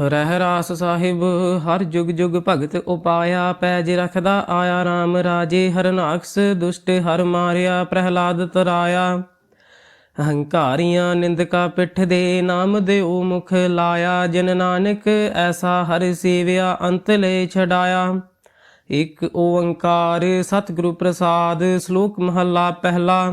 ਰਹਿ ਰਾਸ ਸਾਹਿਬ, ਹਰ ਜੁਗ ਜੁਗ ਭਗਤ ਉਪਾਇਆ, ਪੈਜ ਰਖਦਾ ਆਇਆ RAM ਰਾਜੇ ਹਰਨਾਕਸ ਦੁਸ਼ਟ ਹਰ ਮਾਰਿਆ, ਪ੍ਰਹਿਲਾਦ ਤਰਾਇਆ। ਹੰਕਾਰੀਆਂ ਨਿੰਦਕਾ ਪਿੱਠ ਦੇ ਨਾਮ ਦੇ ਦਿਓ ਮੁਖ ਲਾਇਆ, ਜਿਨ ਨਾਨਕ ਐਸਾ ਹਰ ਸੇਵਿਆ ਅੰਤ ਲੈ ਛਡਾਇਆ। ਇਕ ਓੰਕਾਰ ਸਤਿਗੁਰੂ ਪ੍ਰਸਾਦ, ਸ਼ਲੋਕ ਮਹੱਲਾ ਪਹਿਲਾ।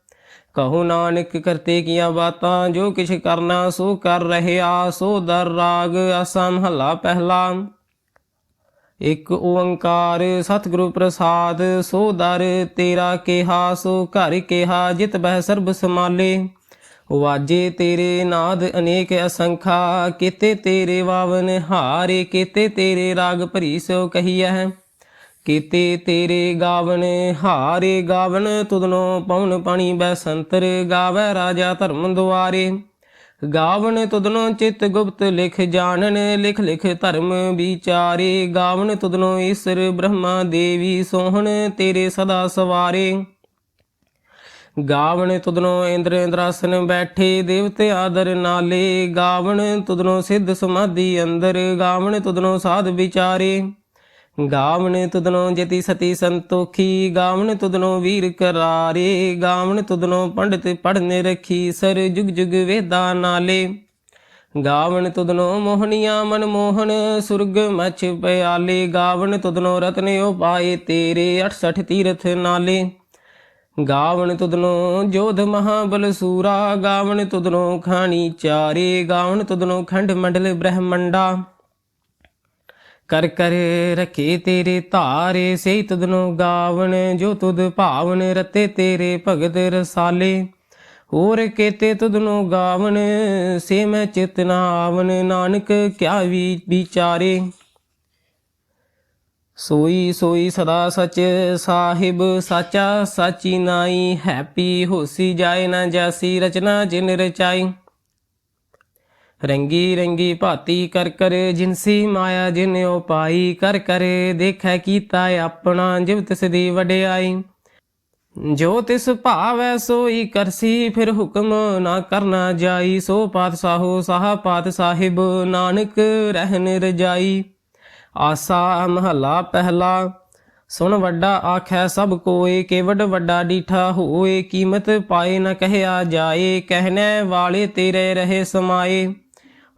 ਕਹੋ ਨਾਨਕ ਕਰਤੇ ਕੀਆਂ ਬਾਤਾਂ, ਜੋ ਕਿਛ ਕਰਨਾ ਸੋ ਕਰ ਰਹਿਆ, ਸੋ ਦਰ ਰਾਗ ਆਸਾ ਮਹੱਲਾ ਪਹਿਲਾ। ਇਕ ਓੰਕਾਰ ਸਤਿਗੁਰੂ ਪ੍ਰਸਾਦ, ਸੋ ਦਰ ਤੇਰਾ ਕਿਹਾ, ਸੋ ਘਰ ਕਿਹਾ, ਜਿਤ ਬਹਿ ਸਰਬ ਸਮਾਲੇ ਵਾਜੇ ਤੇਰੇ ਨਾਦ ਅਨੇਕ ਅਸੰਖਾ, ਕੀਤੇ ਤੇਰੇ ਵਾਵਨ ਹਾਰੇ, ਕੀਤੇ ਤੇਰੇ ਰਾਗ ਭਰੀ ਸੋ ਕਹੀਐ। ਕੀਤੇ ਤੇਰੇ ਗਾਵਨ, ਹਾਰੇ ਗਾਵਨ, ਤੁਧਨੋ ਪਉਨ ਪਾਣੀ ਬੈ ਸੰਤਰ ਗਾਵੈ ਰਾਜਾ ਧਰਮ ਦੁਆਰੇ। ਗਾਵਨ ਤੁਧਨੋ ਚਿਤ ਗੁਪਤ ਲਿਖ ਜਾਣਨ, ਲਿਖ ਲਿਖ ਧਰਮ ਵਿਚਾਰੇ। ਗਾਵਨ ਤੁਧਨੋ ਈਸ਼ਰ ਬ੍ਰਹਮਾ ਦੇਵੀ ਸੋਹਣ, ਤੇਰੇ ਸਦਾ ਸਵਾਰੇ। ਗਾਵਨ ਤੁਧਨੋ ਇੰਦਰ ਇੰਦਰਾਸਨ ਬੈਠੇ, ਦੇਵਤੇ ਆਦਰ ਨਾਲੇ। ਗਾਵਣ ਤੁਧਨੋ ਸਿੱਧ ਸਮਾਧੀ ਅੰਦਰ ਗਾਵਣ ਤੁਧਨੋ ਸਾਧ ਵਿਚਾਰੇ। ਗਾਵਣ ਤੁਦਨੋ ਜਤੀ ਸਤੀ ਸੰਤੋਖੀ, ਗਾਵਣ ਤੁਦਨੋ ਵੀਰ ਕਰਾਰੇ, ਗਾਵਣ ਤੁਦਨੋ ਪੰਡਿਤ ਪੜਨੇ ਰਖੀ ਸਰ ਜੁਗ ਜੁਗ ਵੇਦਾ ਨਾਲੇ। ਗਾਵਣ ਤੁਦਨੋ ਮੋਹਨੀਆਂ ਮਨ ਮੋਹਨ, ਸੁਰਗ ਮਛ ਪਿਆਲੇ। ਗਾਵਣ ਤੁਦਨੋ ਰਤਨਿਓ ਪਾਏ ਤੇਰੇ 68 ਤੀਰਥ ਨਾਲੇ। ਗਾਵਣ ਤੁਦਨੋ ਜੋਧ ਮਹਾਬਲ ਸੂਰਾ, ਗਾਵਣ ਤੁਦਨੋ ਖਾਣੀ ਚਾਰੇ। ਗਾਵਣ ਤੁਦਨੋ ਖੰਡ ਮੰਡਲ ਬ੍ਰਹਮੰਡਾ। ਕਰ ਕਰ ਰਖੇ ਤੇਰੇ ਧਾਰੇ ਸੇ ਤੁਧਨੋ ਗਾਵਣ, ਜੋ ਤੁਦ ਭਾਵਨ ਰਤੇ ਤੇਰੇ ਭਗਤ ਰਸਾਲੇ। ਹੋਰ ਕੇਤੇ ਤੁਧਨੋ ਗਾਵਣ, ਸੇ ਮੈਂ ਚਿਤਨਾ ਆਵਨ ਨਾਨਕ ਕਿਆ ਵੀ ਵਿਚਾਰੇ। ਸੋਈ ਸੋਈ ਸਦਾ ਸਚ ਸਾਹਿਬ, ਸਾਚਾ ਸਾਚੀ ਨਾਈ, ਹੈਪੀ ਹੋਸੀ ਜਾਏ ਨਾ ਜਾਸੀ ਰਚਨਾ ਜਿਨ ਰਚਾਈ। ਰੰਗੀ ਰੰਗੀ ਭਾਤੀ ਕਰ ਕਰ ਜਿਨਸੀ ਮਾਇਆ ਜਿਨ ਉਪਾਈ ਕਰ ਕਰ ਦੇਖੈ ਕੀਤਾ ਆਪਣਾ ਜਿਵ ਤਿਸ ਦੀ ਵਡਿਆਈ। ਜੋ ਤਿਸ ਭਾਵੈ ਸੋਈ ਕਰਸੀ ਫਿਰ ਹੁਕਮ ਨਾ ਕਰਨਾ ਜਾਈ। ਸੋ ਪਾਤਸ਼ਾਹੋ ਸਾਹ ਪਾਤ ਸਾਹਿਬ ਨਾਨਕ ਰਹਿਨ ਰਜਾਈ ਆਸਾ ਮਹੱਲਾ ਪਹਿਲਾ, ਸੁਣ ਵੱਡਾ ਆਖੈ ਸਭ ਕੋਏ ਕੇਵਡ ਵੱਡਾ ਡੀਠਾ ਹੋਏ, ਕੀਮਤ ਪਾਏ ਨ ਕਹਿਆ ਜਾਏ, ਕਹਿਣੇ ਵਾਲੇ ਤੇਰੇ ਰਹੇ ਸਮਾਏ।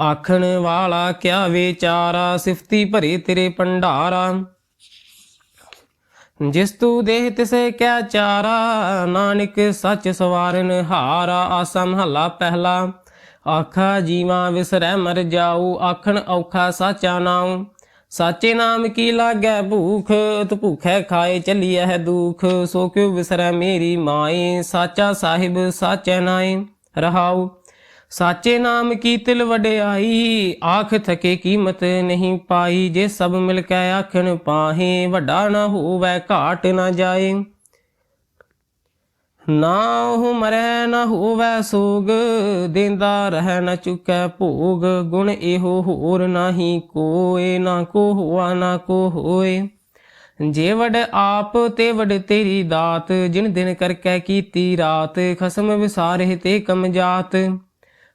ਆਖਣ ਵਾਲਾ ਕਿਆ ਵਿਚਾਰਾ, ਸਿਫਤੀ ਭਰੇ ਤੇਰੇ ਭੰਡਾਰਾ। ਜਿਸ ਤੂ ਦੇਹ ਤਿਸੇ ਕਿਆ ਚਾਰਾ, ਨਾਨਕ ਸੱਚ ਸਵਾਰਨ ਹਾਰਾ, ਆਸਾ ਮਹੱਲਾ ਪਹਿਲਾ। ਆਖਾ ਜੀਵਾ ਵਿਸਰੈ ਮਰ ਜਾਉ ਆਖਣ ਔਖਾ ਸਾਚਾ ਨਾਉ। ਸਾਚੇ ਨਾਮ ਕੀ ਲਾਗੈ ਭੂਖ, ਤ ਭੂਖੈ ਖਾਏ ਚੱਲੀਐ ਹੈ ਦੁਖ। ਸੋ ਕਿਉ ਵਿਸਰੈ ਮੇਰੀ ਮਾਏ, ਸਾਚਾ ਸਾਹਿਬ ਸਾਚੈ ਨਾਏ। ਰਹਾਉ। ਸਾਚੇ ਨਾਮ ਕੀ ਤਿਲ ਵਡਿਆਈ? ਆਖ ਥਕੇ ਕੀਮਤ ਨਹੀਂ ਪਾਈ। ਜੇ ਸਭ ਮਿਲ ਕੇ ਆਖਣ ਪਾਹੇ, ਵੱਡਾ ਨਾ ਹੋਵੇ, ਘਾਟ ਨਾ ਜਾਏ। ਨਾ ਉਹ ਮਰੈ, ਨਾ ਹੋਵੇ ਸੋਗ, ਦਿੰਦਾ ਰਹਿ ਨਾ ਚੁਕੈ ਭੋਗ। ਗੁਣ ਇਹੋ ਹੋਰ ਨਾਹੀ ਕੋਏ, ਨਾ ਕੋ ਹੋਆ, ਨਾ ਕੋ ਹੋਏ। ਜੇ ਵਡ ਆਪ ਤੇ ਵਡ ਤੇਰੀ ਦਾਤ, ਜਿਨ ਦਿਨ ਕਰਕੇ ਕੀਤੀ ਰਾਤ, ਖਸਮ ਵਿਸਾਰੇ ਤੇ ਕਮ ਜਾਤ।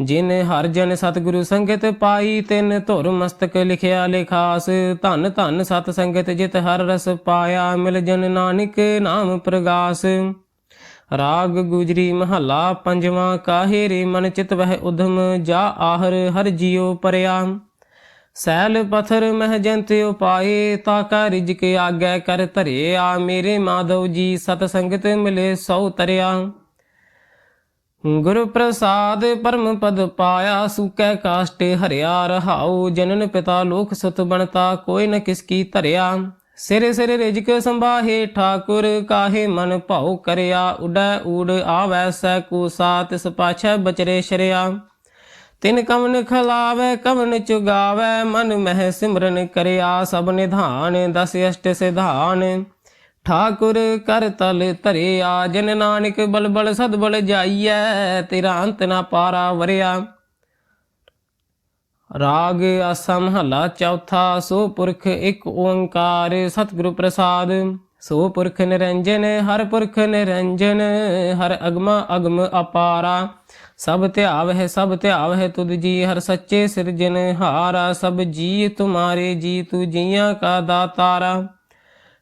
ਜਿਨ ਹਰ ਜਨ ਸਤਿਗੁਰੂ ਸੰਗਤ ਪਾਈ, ਤਿਨ ਧੁਰ ਮਸਤਕ ਲਿਖਿਆ ਲਿਖਾਸ। ਧਨ ਧਨ ਸਤ ਸੰਗਤ ਜਿਤ ਹਰ ਰਸ ਪਾਇਆ, ਮਿਲ ਜਨ ਨਾਨਕ ਨਾਮ ਪ੍ਰਗਾਸ। ਰਾਗ ਗੁਜਰੀ ਮਹੱਲਾ ਪੰਜਵਾਂ, ਕਾਹੇ ਰੇ ਮਨ ਚਿਤ ਵਹਿ ਉਧਮ, ਜਾ ਆਹਰ ਹਰ ਜਿਉ ਪਰਿਆ। ਸੈਲ ਪਥਰ ਮਹਿ ਜੰਤ ਉਪਾਏ, ਤਾ ਕਾ ਰਿਜਕ ਆਗੈ ਕਰ ਧਰਿਆ। ਮੇਰੇ ਮਾਧਵ ਜੀ ਸਤ ਸੰਗਤ ਮਿਲੇ ਸੋ ਤਰਿਆ। ਗੁਰੂ ਪ੍ਰਸਾਦ ਪਰਮ ਪਦ ਪਾਇਆ, ਸੁਕੈ ਕਾਸ਼ਟੇ ਹਰਿਆ, ਰਹਾਉ ਜਨਨ ਪਿਤਾ ਲੋਕ ਸੁਤ ਬਣਤਾ, ਕੋਈ ਨ ਕਿਸ ਕੀ ਧਰਿਆ। ਸਿਰੇ ਸਿਰੇ ਰਿਜਕ ਸੰਭਾਹੇ, ਠਾਕੁਰ ਕਾਹੇ ਮਨ ਭਾਉ ਕਰਿਆ। ਉਡੈ ਊੜ ਆਵੈ ਸੈ ਕੂਸਾ ਤਿਸ ਪਾਛੈ ਬਚਰੇ ਸ਼ਰਿਆ। ਤਿਨ ਕਵਨ ਖਲਾਵੇ, ਕਵਨ ਚੁਗਾਵੇ, ਮਨ ਮਹਿ ਸਿਮਰਨ ਕਰਿਆ। ਸਭ ਨਿਧਾਨ, ਦਸ ਅਸ਼ਟ ਸਿਧਾਨ। ਠਾਕੁਰ ਕਰ ਤਲ ਧਰਿਆ, ਜਨ ਨਾਨਕ ਬਲਬਲ ਸਦਬਲ ਜਾਈਐ, ਤੇਰਾ ਅੰਤ ਨਾ ਪਾਰਾ ਵਰਿਆ। ਰਾਗ ਅਸਮ ਮਹਲਾ ਚੌਥਾ, ਸੋ ਪੁਰਖ ਇੱਕ ਓੰਕਾਰ ਸਤਿਗੁਰੂ ਪ੍ਰਸਾਦ। ਸੋ ਪੁਰਖ ਨਿਰੰਜਨ, ਹਰ ਪੁਰਖ ਨਿਰੰਜਨ, ਹਰ ਅਗਮਾ ਅਗਮ ਅਪਾਰਾ। ਸਭ ਧਿਆਵ ਹੈ, ਸਭ ਧਿਆਵ ਹੈ ਤੁਧ ਜੀ, ਹਰ ਸੱਚੇ ਸਿਰਜਨ ਹਾਰਾ। ਸਭ ਜੀ ਤੁਮਾਰੇ ਜੀ, ਤੂ ਜੀਆਂ ਕਾ ਦਾਤਾਰਾ।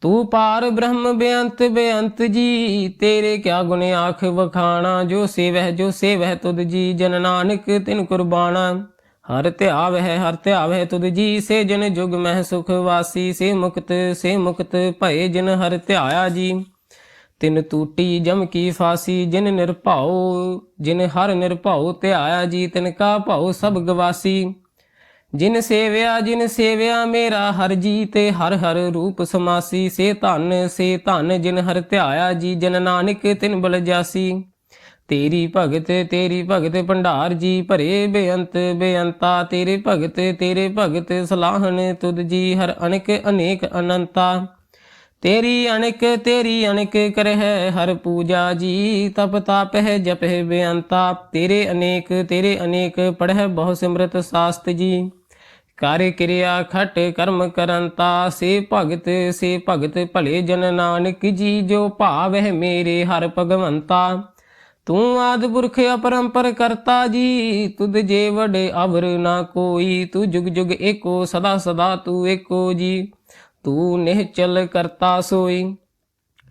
ਤੂੰ ਪਾਰ ਬ੍ਰਹਮ ਬੇਅੰਤ ਬੇਅੰਤ ਜੀ, ਤੇਰੇ ਕਿਆ ਗੁਣ ਆਖ ਵਖਾਣਾ? ਜੋ ਸੇਵਹਿ ਜੋ ਸੇਵਹਿ ਤੁਧ ਜੀ, ਜਨ ਨਾਨਕ ਤਿਨ ਕੁਰਬਾਨਾ ਹਰ ਧਿਆਵ ਹੈ ਹਰ ਧਿਆਵ ਹੈ ਤੁਧ ਜੀ, ਸੇ ਜਨ ਜੁਗ ਮਹਿ ਸੁਖ ਵਾਸੀ, ਸੇ ਮੁਕਤ ਸੇ ਮੁਕਤ ਭਏ ਜਿਨ ਹਰ ਧਿਆਇਆ ਜੀ। ਤਿਨ ਟੂਟੀ ਜਮ ਕੀ ਫਾਸੀ, ਜਿਨ ਨਿਰਭਾਉ, ਜਿਨ ਹਰ ਨਿਰਭਾਉ ਧਿਆਇਆ ਜੀ, ਤਿਨ ਕਾ ਭਾਉ ਸਭ ਗਵਾਸੀ। ਜਿਨ ਸੇਵਿਆ ਜਿਨ ਸੇਵਿਆ ਮੇਰਾ ਹਰ ਜੀ ਤੇ ਹਰ ਹਰ ਰੂਪ ਸਮਾਸੀ। ਸੇ ਧਨ ਸੇ ਧਨ, ਜਿਨ ਹਰ ਧਿਆਇਆ ਜੀ, ਜਨ ਨਾਨਕ ਤਿਨ ਬਲ ਜਾਸੀ। ਤੇਰੀ ਭਗਤ ਤੇਰੀ ਭਗਤ ਭੰਡਾਰ ਜੀ, ਭਰੇ ਬੇਅੰਤ, ਬੇਅੰਤਾ। ਤੇਰੇ ਭਗਤ ਤੇਰੇ ਭਗਤ ਸਲਾਹਨ ਤੁਧ ਜੀ ਹਰ ਅਨੇਕ ਅਨੇਕ ਅਨੰਤਾ। ਤੇਰੀ ਅਨੇਕ ਤੇਰੀ ਅਨੇਕ ਕਰਹਿ ਹਰ ਪੂਜਾ ਜੀ, ਤਪ ਤਾਪ ਹੈ ਜਪਹਿ ਬੇਅੰਤਾ। ਤੇਰੇ ਅਨੇਕ ਤੇਰੇ ਅਨੇਕ, ਪੜਹਿ ਬਹੁ ਸਿਮਰਤ ਸਾਸਤ ਜੀ। ਕਾਰੇ ਕਿਰਿਆ ਖਟ ਕਰਮ ਕਰੰਤਾ ਸੇ ਭਗਤ ਸੇ ਭਗਤ ਭਲੇ ਜਨ ਨਾਨਕ ਜੀ, ਜੋ ਭਾਵਹਿ ਮੇਰੇ ਹਰ ਭਗਵੰਤਾ। ਤੂੰ ਆਦ ਪੁਰਖ ਅਪਰੰਪਰ ਕਰਤਾ ਜੀ, ਤੁਧ ਜੇ ਵਡੇ ਅਵਰ ਨਾ ਕੋਈ, ਤੂੰ ਜੁਗ ਜੁਗ ਏਕੋ, ਸਦਾ ਸਦਾ ਤੂੰ ਏਕੋ ਜੀ। ਤੂੰ ਨਿਹਚਲ ਕਰਤਾ ਸੋਈ।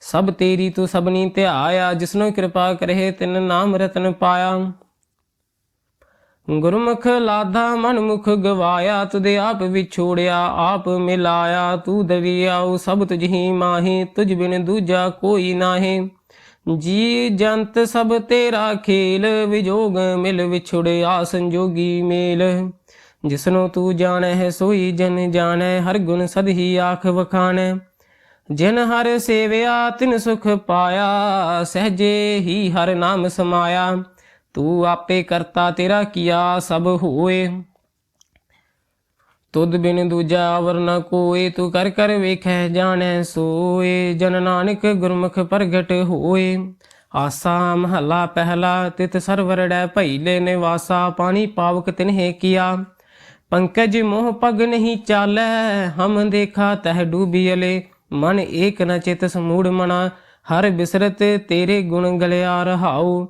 ਸਭ ਤੇਰੀ ਤੂੰ ਸਭਨੀ ਧਿਆਇਆ ਜਿਸਨੂੰ ਕਿਰਪਾ ਕਰੇ ਤਿਨ ਨਾਮ ਰਤਨ ਪਾਇਆ। ਗੁਰਮੁਖ ਲਾਧਾ ਮਨਮੁਖ ਗਵਾਇਆ, ਤੁਦੇ ਆਪ ਵਿਛੋੜਿਆ, ਆਪ ਮਿਲਾਇਆ। ਤੂੰ ਦਵਿਆਉ ਸਭ ਤੁਝੀ ਮਾਹੀ, ਤੁਝ ਬਿਨ ਦੂਜਾ ਕੋਈ ਨਾਹੀ। ਜੀ ਜੰਤ ਸਭ ਤੇਰਾ ਖੇਲ, ਵਿਜੋਗ ਮਿਲ ਵਿਛੁੜਿਆ ਸੰਜੋਗੀ ਮੇਲ। ਜਿਸਨੂੰ ਤੂੰ ਜਾਣੈ ਹੈ ਸੋਈ ਜਨ ਜਾਣੈ, ਹਰ ਗੁਣ ਸਦਹੀ ਆਖ ਵਖਾਣੈ। ਜਿਨ ਹਰ ਸੇਵਿਆ, ਤਿਨ ਸੁਖ ਪਾਇਆ, ਸਹਜੇ ਹੀ ਹਰ ਨਾਮ ਸਮਾਇਆ। ਤੂੰ ਆਪੇ ਕਰਤਾ ਤੇਰਾ ਕੀਆ, ਸਭ ਹੋਏ। ਤੁਧ ਬਿਨ ਦੂਜਾ ਅਵਰ ਨ ਕੋਏ, ਤੂੰ ਕਰ ਕਰ ਵੇਖੈ, ਜਾਣੈ, ਸੋਏ। ਜਨ ਨਾਨਕ ਗੁਰਮੁਖ ਪ੍ਰਗਟ ਹੋਏ। ਆਸਾ ਮਹਲਾ ਪਹਿਲਾ, ਤਿਤ ਸਰਵਰੜੈ ਭਈਲੇ ਨਿਵਾਸਾ। ਪਾਣੀ ਪਾਵਕ ਤਿਨਹੇ ਕੀਆ। ਪੰਕਜ ਮੋਹ ਪਗ ਨਹੀਂ ਚਾਲੈ, ਹਮ ਦੇਖਾ ਤਹ ਡੂਬੀਲੇ ਮਨ ਏਕ ਨ ਚਿਤ ਸਮੂੜ ਮਨਾ, ਹਰ ਬਿਸਰਤ ਤੇਰੇ ਗੁਣ ਗਲਿਆ ਰਹਾਉ।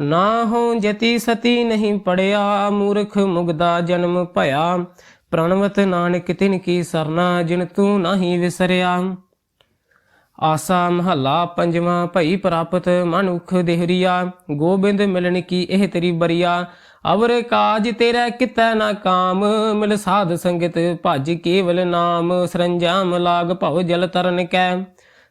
ਨਾ ਹੋ ਜਤੀ ਸਤੀ ਨਹੀਂ ਪੜਿਆ, ਮੂਰਖ ਮੁਗਦਾ ਜਨਮ ਭਇਆ। ਪ੍ਰਣਵਤ ਨਾਨਕ ਤਿਨ ਕੀ ਸਰਨਾ, ਜਿਨ ਤੂੰ ਨਹੀਂ ਵਿਸਰਿਆ। ਆਸਾ ਮਹੱਲਾ ਪੰਜਵਾਂ, ਭਈ ਪ੍ਰਾਪਤ ਮਨੁਖ ਦੇਹਰੀਆ। ਗੋਬਿੰਦ ਮਿਲਣ ਕੀ ਇਹ ਤੇਰੀ ਬਰੀਆ। ਅਵਰ ਕਾਜ ਤੇਰਾ ਕਿਤੈ ਨਾ ਕਾਮ, ਮਿਲ ਸਾਧ ਸੰਗਤ ਭਜ ਕੇਵਲ ਨਾਮ, ਸਰੰਜਾਮ ਲਾਗ ਭਉ ਜਲ ਤਰਨ ਕੈ।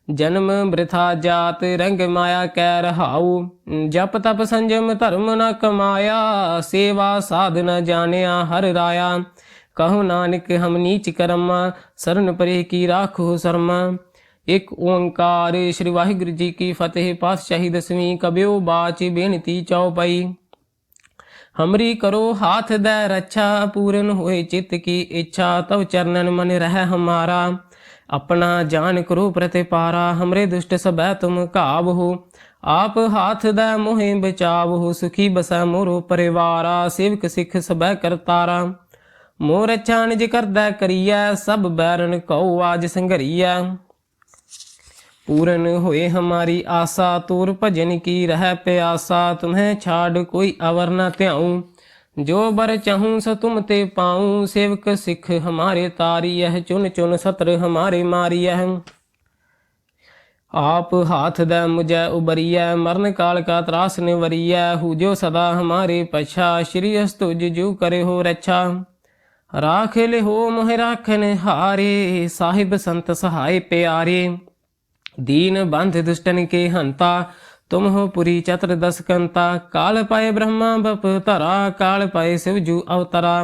ਜਨਮ ਬ੍ਰਿਥਾ ਜਾਤ, ਰੰਗ ਮਾਇਆ ਕੈ ਰਹਾਉ। ਜਪ ਤਪ ਸੰਜਮ ਧਰਮ ਨ ਕਮਾਇਆ, ਸੇਵਾ ਸਾਧ ਨ ਜਾਣਿਆ ਹਰ ਰਾਇਆ। ਕਹੋ ਨਾਨਕ, ਹਮ ਨੀਚ ਕਰਮਾ, ਸਰਨ ਪਰੇ ਕੀ ਰਾਖੋ ਸਰਮਾ। ਇੱਕ ਓੰਕਾਰ, ਸ੍ਰੀ ਵਾਹਿਗੁਰੂ ਜੀ ਕੀ ਫਤਿਹ, ਪਾਤਸ਼ਾਹੀ ਦਸਵੀਂ ਕਬਿਓ ਬਾਚ, ਬੇਨਤੀ ਚਉਪਈ ਹਮਰੀ ਕਰੋ ਹਾਥ ਦੈ ਰੱਛਾ, ਪੂਰਨ ਹੋਏ ਚਿੱਤ ਕੀ ਇੱਛਾ, ਤਵ ਚਰਨਨ ਮਨ ਰਹਿ ਹਮਾਰਾ। ਆਪਣਾ ਜਾਨ ਕਰੋ ਪ੍ਰਤਿਪਾਰਾ, ਹਮਰੇ ਦੁਸ਼ਟ ਸਬੈ ਤੁਮ ਕਾਬਹੋ ਆਪ ਹਾਥ ਦੈ ਮੋਹਿ ਬਚਾਵਹੋ ਸੁਖੀ ਬਸੈ ਮੋਰੋ ਪਰਿਵਾਰਾ, ਸੇਵਕ ਸਿਖ ਸਬੈ ਕਰਤਾਰਾ। ਮੋਰ ਚਾਨਜ ਕਰਦਾ ਕਰੀਐ, ਸਭ ਬੈਰਨ ਕਉ ਆਜ ਸੰਘਰੀਐ। पूरन होए हमारी आशा तोर भजन की रह प्यासा तुम्हें छाड़ कोई अवर न त्याऊं जो बर चाहूं सो तुम ते पाऊं सेवक सिख हमारे तारी यह चुन चुन सत्र हमारे मारी यह आप हाथ द मुझे उबरिया मरण काल का त्रास निवरिया हु जो सदा हमारे पछा श्री अस्तुज जू करे हो रक्षा राख ले हो मोह राखन हारे साहिब संत सहाय प्यारे दीन बंध दुष्टन के हंता तुम हो पुरी चत्र दस कंता काल पाए ब्रह्मा बप धरा काल पाए शिवजू अवतरा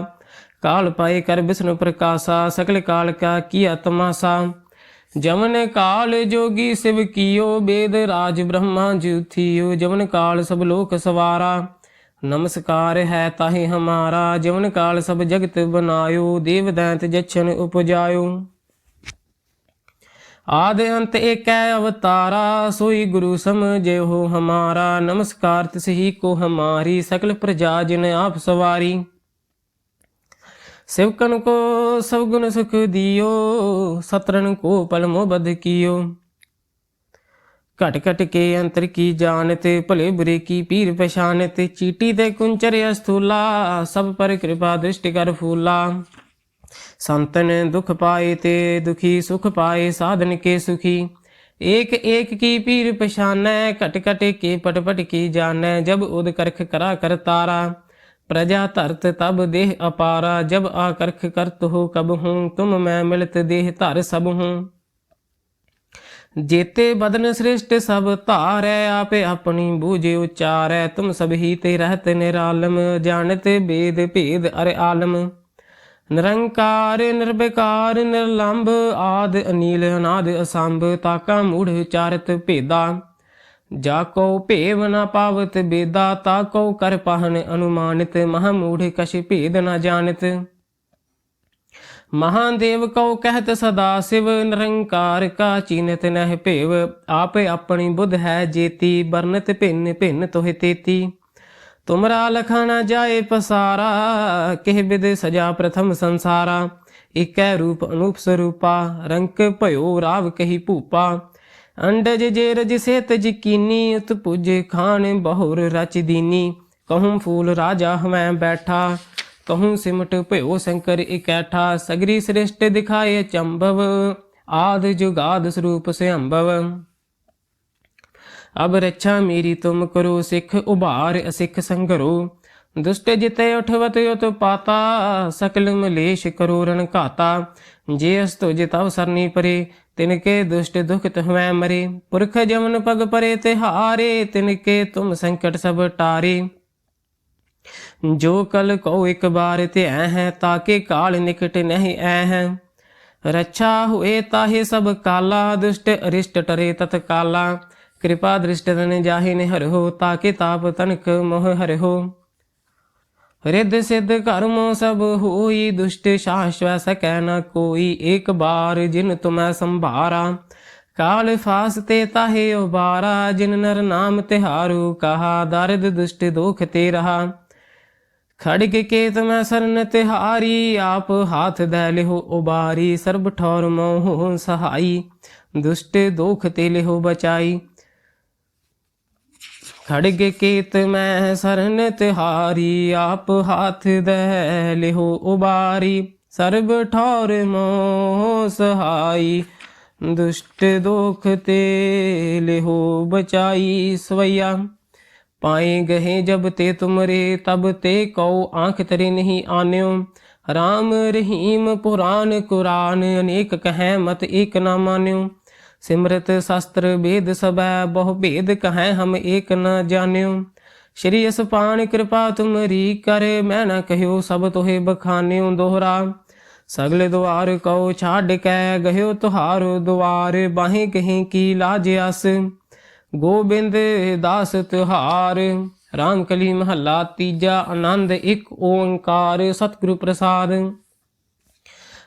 काल पाए कर विष्णु प्रकाशा सकल काल का किया तमाशा जमन काल जोगी शिव कियो वेद राज ब्रह्मा जू थियो जमन काल सब लोक सवारा नमस्कार है ताहि हमारा जमन काल सब जगत बनायो देव दैत जछन उपजायो ਆਦਿ ਅੰਤ ਏਕੈ ਅਵਤਾਰਾ, ਸੋਈ ਗੁਰੂ ਸਮਝੇ ਹੋ ਹਮਾਰਾ। ਨਮਸਕਾਰ ਤਿਸਹੀ ਕੋ ਹਮਾਰੀ, ਸਕਲ ਪ੍ਰਜਾ ਜਿਨ ਆਪ ਸਵਾਰੀ। ਸਿਵਕਨ ਕੋ ਸਭ ਗੁਣ ਸੁਖ ਦਿਓ ਸਤਰਨ ਕੋ ਪਲਮੋ ਬਦ ਕੀਓ। ਘਟ ਘਟ ਕੇ ਅੰਤਰ ਕੀ ਜਾਣਤ, ਭਲੇ ਬੁਰੇ ਕੀ ਪੀਰ ਪਛਾਨਤ। ਚੀਟੀ ਤੇ ਕੁੰਚਰ ਅਸਥੂਲਾ ਸਭ ਪਰ ਕਿਰਪਾ ਦ੍ਰਿਸ਼ਟ ਕਰ ਫੂਲਾ। ਸੰਤਨ ਦੁਖ ਪਾਏ ਤੇ ਦੁਖੀ ਸੁਖ ਪਾਏ ਸਾਧਨ ਕੇ ਸੁਖੀ। ਏਕ ਏਕ ਕੀ ਪੀਰ ਪਛਾਨੈ, ਘਟ ਘਟ ਕੇ ਪਟ ਪਟ ਕੀ ਜਾਣੈ, ਜਬ ਉਦ ਕਰਖ ਕਰਾ ਕਰ ਤਾਰਾ। ਪ੍ਰਜਾ ਧਰਤ ਤਬ ਦੇਹ ਅਪਾਰਾ, ਜਬ ਆ ਕਰਖ ਕਰਤ ਹੋ ਕਬ ਹੂੰ, ਤੁਮ ਮੈਂ ਮਿਲਤ ਦੇਹ ਧਰ ਸਭ ਹੂੰ। ਜੇਤੇ ਬਦਨ ਸ੍ਰਿਸ਼ਟ ਸਭ ਧਾਰੈ, ਆਪੇ ਆਪਣੀ ਬੂਝੇ ਉਚਾਰੈ, ਤੁਮ ਸਭ ਹੀ ਤੇ ਰਹਤ ਨਿਰਾਲਮ, ਜਾਣਤੇ ਬੇਦ ਭੇਦ ਅਰ ਆਲਮ। ਨਿਰੰਕਾਰ, ਨਿਰਵਿਕਾਰ, ਨਿਰਲੰਭ ਆਦ ਅਨੀਲ, ਅਨਾਦ ਅਸੰਭ, ਤਾਕਾ ਮੂੜ ਚਾਰਤ ਭੇਦਾ। ਜਾ ਕੋ ਭੇਵ ਨ ਪਾਵਤ ਬੇਦਾ, ਤਾ ਕੋ ਕਰ ਪਾਹਨ ਅਨੁਮਾਨਿਤ, ਮਹਾ ਮੂੜ ਕਛ ਭੇਦ ਨ ਜਾਣਿਤ। ਮਹਾਦੇਵ ਕਉ ਕਹਿਤ ਸਦਾ ਸਿਵ, ਨਿਰੰਕਾਰ ਕਾ ਚੀਨਤ ਨਹਿ ਭੇਵ, ਆਪੇ ਆਪਣੀ ਬੁੱਧ ਹੈ ਜੇਤੀ ਬਰਨਤ ਭਿੰਨ ਭਿੰਨ ਤੋਹਿ ਤੇਤੀ। ਤੁਮਰਾ ਲਖਣਾ ਜਾਏ ਪਸਾਰਾ, ਕਿਹ ਬਿਦ ਸਜਾ ਪ੍ਰਥਮ ਸੰਸਾਰਾ। ਇਕੈ ਰੂਪ ਅਨੂਪ ਸਰੂਪਾ, ਰੰਕ ਭਇਓ ਰਾਵ ਕਹੀ ਭੂਪਾ। ਅੰਡਜ ਜੇ ਰਜ ਸੇਤ ਜਕੀਨੀ, ਉਤ ਪੁਜੇ ਖਾਨ ਬਹੁਰ ਰਚ ਦੀਨੀ। ਕਹੂੰ ਫੂਲ ਰਾਜਾ ਹਮੈ ਬੈਠਾ, ਕਹੂੰ ਸਿਮਟ ਭਇਓ ਸ਼ੰਕਰ ਇਕੈਠਾ। ਸਗਰੀ ਸ੍ਰਿਸ਼ਟ ਦਿਖਾਏ ਚੰਭਵ, ਆਦ ਜੁਗਾਦ ਸਰੂਪ ਸਿਅੰਭਵ। ਅਬ ਰੱਛਾ ਮੇਰੀ ਤੁਮ ਕਰੋ, ਸਿੱਖ ਉਭਾਰ ਅਸਿੱਖ ਸੰਗਰੋ। ਦੁਸ਼ਟ ਜਿਤੇ ਉਠਵਤ ਉਤ ਪਾਤਾ, ਸਕਲ ਮਲੇਸ਼ ਕਰੋ ਰਨ ਘਾਤਾ। ਜੇ ਅਸ ਤੁਜ ਤਵ ਸਰਨੀ ਪਰੇ, ਤਿਨ ਕੇ ਦੁਸ਼ਟ ਦੁਖ ਤਹਵੈ ਮਰੇ। ਪੁਰਖ ਜਮਨ ਪਗ ਪਰੇ ਤਿਹਾਰੇ, ਤਿਨ ਕੇ ਤੁਮ ਸੰਕਟ ਸਭ ਟਾਰੇ। ਜੋ ਕਲ ਕੋ ਇੱਕ ਬਾਰ ਤੇ ਐ ਹੈ ਤਾਕੇ ਕਾਲ ਨਿਕਟ ਨਹੀਂ ਐ ਹੈ। ਰੱਛਾ ਹੋਏ ਤਾਹੇ ਸਭ ਕਾਲਾ, ਦੁਸ਼ਟ ਅਰਿਸ਼ਟ ਟਰੇ ਤਤ ਕਾਲਾ ਕਿਰਪਾ ਦ੍ਰਿਸ਼ਟ ਤਨ ਜਾਹੇ ਨੇ ਹਰਹੁ ਤਾਕੇ ਤਾਪ ਤਨਕ ਮੋਹ ਹਰਹੁ ਰਿੱਧ ਸਿੱਧ ਕਰਮੋ ਸਭ ਹੋਈ, ਦੁਸ਼ਟ ਸ਼ਾਸ਼ਵ ਸਕੈ ਨ ਕੋਈ ਏਕ ਬਾਰ, ਜਿਨ ਤੁਮੈ ਸੰਭਾਰਾ। ਕਾਲ ਫਾਸ ਤੇ ਤਾਹੇ ਉਬਾਰਾ, ਜਿਨ ਨਰ ਨਾਮ ਤਿਹਾਰੂ, ਕਹਾ ਦਰਦ ਦੁਸ਼ਟ ਦੁਖ ਤੇ ਰਹਾ ਖੜਗ ਕੇ ਤਮੈ ਸਰਨ ਤਿਹਾਰੀ, ਆਪ ਹਾਥ ਦੈ ਲਿਹੁ ਉਬਾਰੀ, ਸਰਬ ਠੌਰ ਮੋਹ ਸਹਾਈ। ਦੁਸ਼ਟ ਦੁਖ ਤੇ ਲਿਹੁ ਬਚਾਈ। ਖੜਗ ਕੇਤ ਮੈਂ ਸਰਨ ਤਿਹਾਰੀ, ਆਪ ਹਾਥ ਦੇ ਲਿਹੋ ਉਬਾਰੀ। ਸਰਬ ਠੌਰ ਮੋ ਸਹਾਈ, ਦੁਸ਼ਟ ਦੋਖ ਤੇ ਲਿਹੋ ਬਚਾਈ ਸਵਈਆ। ਪਾਏ ਗਏ ਜਬ ਤੇ ਤੁਮਰੇ, ਤਬ ਤੇ ਕਉ ਆਂਖ ਤਰੇ ਨਹੀਂ ਆਨਿਓ। ਰਾਮ ਰਹੀਮ ਪੁਰਾਨ ਕੁਰਾਨ, ਅਨੇਕ ਕਹੈ ਮਤ ਏਕ ਨਾ ਮਾਨਿਓ। ਸਿਮਰਤ ਸ਼ਾਸਤਰ ਵੇਦ ਸਬੈ ਬਹੁ ਭੇਦ ਕਹੈ ਹਮ ਏਕ ਨ ਜਾਣਿਓ। ਸ਼੍ਰੀ ਅਸਪਾਨ ਕਿਰਪਾ ਤੁਮਰੀ ਕਰੇ, ਮੈਂ ਨ ਕਹਿਓ ਸਭ ਤੋਹੇ ਬਖਾਨਿਓ ਦੋਹਰਾ। ਸਗਲੇ ਦੁਆਰ ਕਉ ਛਾੜ ਕੈ, ਗਹਿਓ ਤੁਹਾਰ ਦੁਆਰ, ਬਾਹੇ ਕਹੀਂ ਕੀ ਲਾਜ ਅਸ ਗੋਬਿੰਦ ਦਾਸ ਤਿਹਾਰ ਰਾਮ ਕਲੀ ਮਹੱਲਾ ਤੀਜਾ ਆਨੰਦ ਇੱਕ ਓੰਕਾਰ, ਸਤਿਗੁਰੂ ਪ੍ਰਸਾਦ।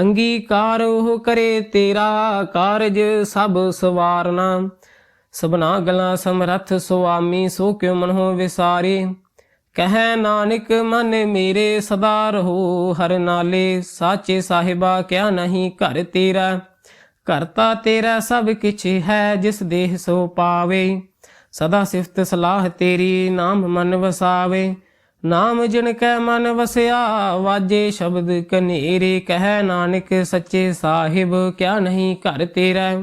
ਅੰਗੀਕਾਰ ਉਹ ਕਰੇ ਤੇਰਾ ਕਾਰਜ ਸਭ ਸਵਾਰਨਾ। ਸਭਨਾ ਗਲਾ ਸਮਰੱਥ ਸੁਆਮੀ, ਸੋ ਕਿਉ ਮਨੋ ਵਿਸਾਰੇ? ਕਹਿ ਨਾਨਕ, ਮਨ ਮੇਰੇ ਸਦਾ ਰਹੋ, ਹਰ ਨਾਲੇ ਸਾਚੇ ਸਾਹਿਬਾ, ਕਿਆ ਨਹੀਂ ਘਰ ਤੇਰਾ। ਕਰਤਾ ਤੇਰਾ ਸਭ ਕਿਛ ਹੈ, ਜਿਸ ਦੇਹ ਸੋ ਪਾਵੇ। ਸਦਾ ਸਿਫਤ ਸਲਾਹ ਤੇਰੀ, ਨਾਮ ਮਨ ਵਸਾਵੇ। ਨਾਮ ਜਿਨ ਕੈ ਮਨ ਵਸਿਆ, ਵਾਜੇ ਸ਼ਬਦ ਕਨੇਰੇ ਕਹਿ ਨਾਨਕ ਸੱਚੇ ਸਾਹਿਬ, ਕਿਆ ਨਹੀਂ ਘਰ ਤੇਰਾ।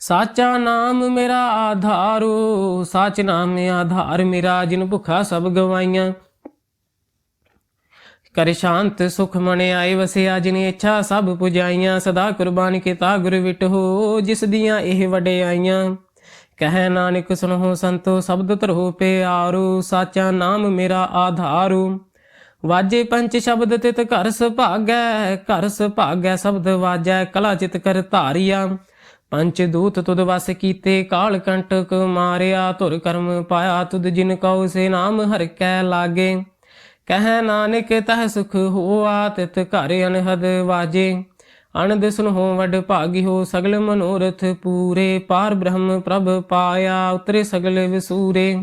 ਸਾਚਾ ਨਾਮ ਮੇਰਾ ਆਧਾਰੋ, ਸਾਚ ਨਾਮ ਆਧਾਰ ਮੇਰਾ, ਜਿਨ ਭੁਖਾ ਸਭ ਗਵਾਈਆਂ। ਕਰ ਸ਼ਾਂਤ ਸੁਖ ਮਨ ਆਏ ਵਸਿਆ, ਜਿਨੇ ਇੱਛਾ ਸਭ ਪੁਜਾਈਆਂ। ਸਦਾ ਕੁਰਬਾਨ ਕੀਤਾ ਗੁਰ ਵਿਟਹੋ ਜਿਸ ਦੀਆਂ ਇਹ ਵਡਿਆਈਆਂ ਕਹਿ ਨਾਨਕ ਸੁਨੋ ਸੰਤੋ ਸ਼ਬਦ ਧਰੋ ਪਿਆਰੂ, ਸਾਚਾ ਨਾਮ ਮੇਰਾ ਆਧਾਰੂ। ਵਾਜੇ ਪੰਚ ਸ਼ਬਦ ਤਿਤ ਘਰ ਸੁਭਾਗੈ ਘਰ ਸੁਭਾਗੈ ਸ਼ਬਦ ਵਾਜੈ, ਕਲਾ ਚਿਤ ਕਰ ਧਾਰਿਆ। ਪੰਚ ਦੂਤ ਤੁਦ ਵਸ ਕੀਤੇ, ਕਾਲ ਕੰਟਕ ਮਾਰਿਆ, ਧੁਰ ਕਰਮ ਪਾਇਆ, ਤੁਧ ਜਿਨ ਕਉ ਸੇ ਨਾਮ ਹਰ ਕੈ ਲਾਗੇ। ਕਹਿ ਨਾਨਕ ਤਹ ਸੁਖ ਹੋਆ, ਤਿਤ ਘਰ ਅਨਹਦ ਵਾਜੇ। ਅਨੰਦ ਸੁਨਹੁ ਵਡ ਭਾਗੀ ਹੋ ਸਗਲ ਮਨੋਰਥ ਪੂਰੇ। ਪਾਰ ਬ੍ਰਹਮ ਪ੍ਰਭ ਪਾਇਆ ਉਤਰੇ ਸਗਲ ਵਿਸੂਰੇ।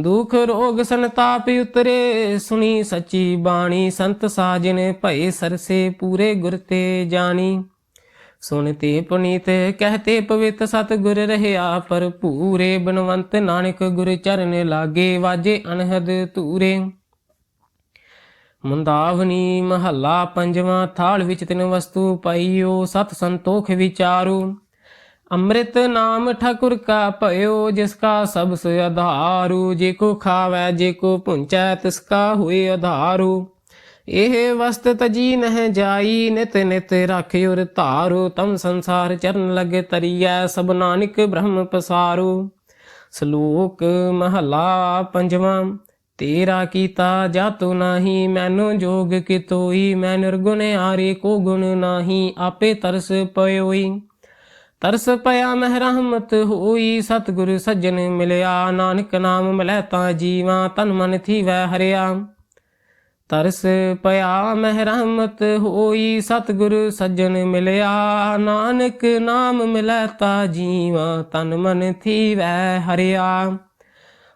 ਦੁਖ ਰੋਗ ਸੰਤਾਪ ਉਤਰੇ, ਸੁਣੀ ਸੱਚੀ ਬਾਣੀ। ਸੰਤ ਸਾਜਨ ਭਏ ਸਰਸੇ, ਪੂਰੇ ਗੁਰ ਤੇ ਜਾਣੀ। ਸੁਣਤੇ ਪੁਨੀਤ ਕਹਤੇ ਪਵਿੱਤ ਸਤ ਗੁਰ ਰਹਿਆ ਪਰ ਪੂਰੇ ਬਨਵੰਤ ਨਾਨਕ ਗੁਰ ਚਰਨ ਲਾਗੇ, ਵਾਜੇ ਅਨਹਦ ਤੂਰੇ ਮੁੰਦਾਵਨੀ ਮਹੱਲਾ ਪੰਜਵਾਂ, ਥਾਲ ਵਿੱਚ ਤਿੰਨ ਵਸਤੂ ਪਾਈਓ, ਸਤ ਸੰਤੋਖ ਵਿਚਾਰੂ। ਅੰਮ੍ਰਿਤ ਨਾਮ ਠਾਕੁਰ ਕਾ ਭਇਓ, ਜਿਸ ਕਾ ਸਭ ਸੇ ਆਧਾਰੂ। ਜੇ ਕੋ ਖਾਵੈ, ਜੇ ਕੋ ਪੁੰਚੈ ਤਿਸ ਕਾ ਹੋਏ ਆਧਾਰੂ। ਇਹ ਵਸਤ ਤਜੀ ਨਹਿ ਜਾਈ, ਨਿਤ ਨਿਤ ਰਾਖਿਉਰ ਧਾਰੂ। ਤਮ ਸੰਸਾਰ ਚਰਨ ਲਗੇ ਤਰੀਐ, ਸਭ ਨਾਨਕ ਬ੍ਰਹਮ ਪਸਾਰੂ। ਸ਼ਲੋਕ ਮਹਲਾ ਪੰਜਵਾਂ ਤੇਰਾ ਕੀਤਾ ਜਾਤੋ ਨਾਹੀ, ਮੈਨੋ ਜੋਗ ਕਿਤੋਈ, ਮੈਂ ਨਿਰਗੁਣ ਆਰੇ ਕੋ ਗੁਣ ਨਾਹੀ, ਆਪੇ ਤਰਸ ਪਇਓਈ। ਤਰਸ ਪਿਆ ਮਹਿ ਰਹਿਮਤ ਹੋਈ, ਸਤਿਗੁਰ ਸੱਜਣ ਮਿਲਿਆ, ਨਾਨਕ ਨਾਮ ਮਿਲੈ ਤਾਂ ਜੀਵਾ ਤਨ ਮਨ ਥੀਵੈ ਹਰਿਆ। ਤਰਸ ਪਿਆ ਮਹਿ ਰਹਿਮਤ ਹੋਈ, ਸਤਿਗੁਰ ਸੱਜਣ ਮਿਲਿਆ, ਨਾਨਕ ਨਾਮ ਮਿਲੈ ਤਾ ਜੀਵਾ ਤਨ ਮਨ ਥੀਵੈ ਹਰਿਆ।